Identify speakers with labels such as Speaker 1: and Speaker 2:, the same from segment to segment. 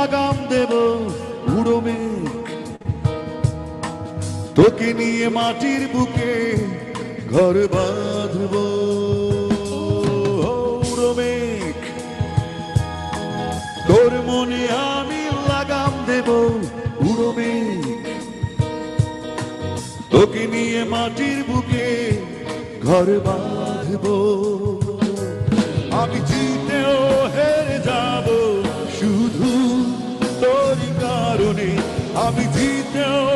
Speaker 1: লাগাম দেব উড়ো মেঘ তোকে নিয়ে মাটির বুকে ঘর বাঁধব। মেঘ তোর মনে আমি লাগাম দেব উড়ো মেঘ তোকে নিয়ে মাটির বুকে ঘর বাঁধব। আমি আমি জিতেও হেরে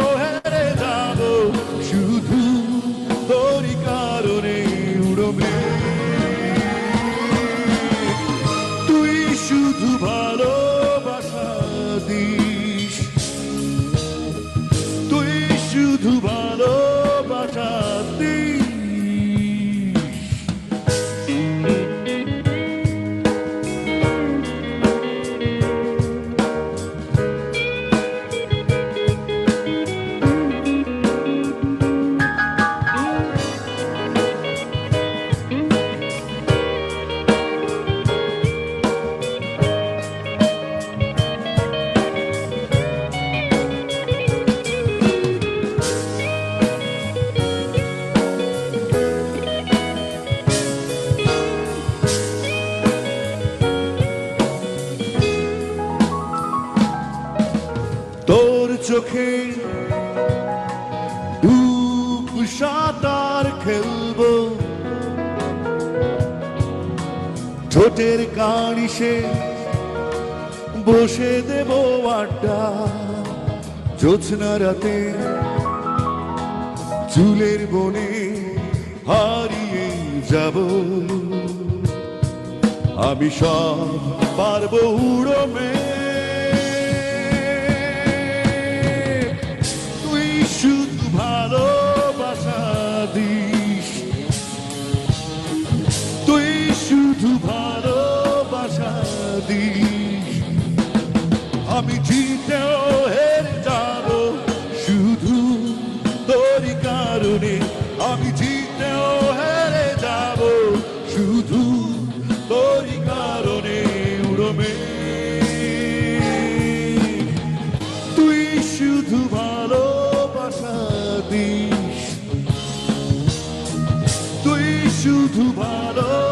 Speaker 1: তোর চোখে সাঁতার খেলব। ঠোঁটের কানিসে বসে দেব আড্ডা। জোছনা রাতে চুলের বনে হারিয়ে যাব। আমি সব পারব উড়মে। তুই ভালোবাসা আমি জিতেও হেরে যাব, শুধু তোরই কারণে। আমি জিতেও হেরে যাব, শুধু তোরই কারণে উড়মে। তুই শুধু ভালোবাসা দিস। তুই শুধু ভালোবাসা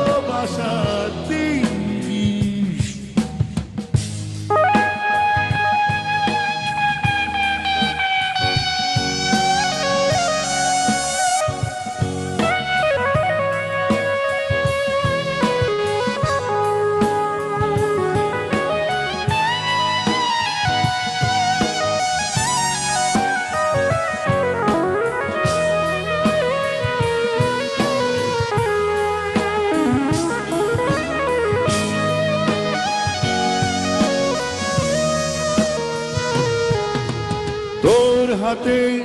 Speaker 1: তোর হাতে।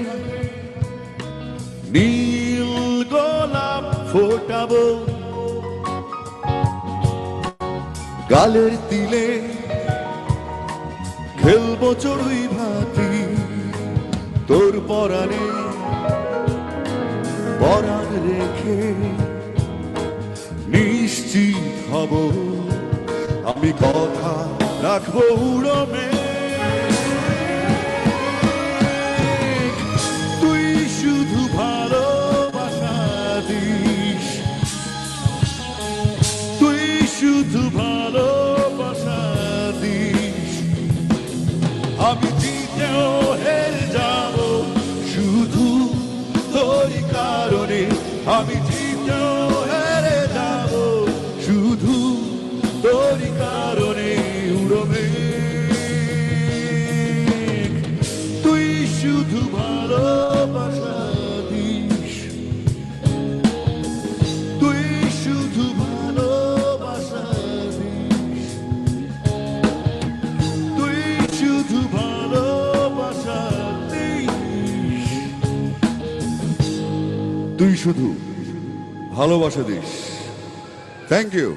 Speaker 1: নীল গোলাপ ফোটাবো। গালের তিলে খেলব চড়ুই ভাতি। তোর পরাণে পরাণ রেখে নিশ্চিত হব। আমি কথা রাখব উড়মে। তুই শুধু ভালোবাসা দিস। Thank you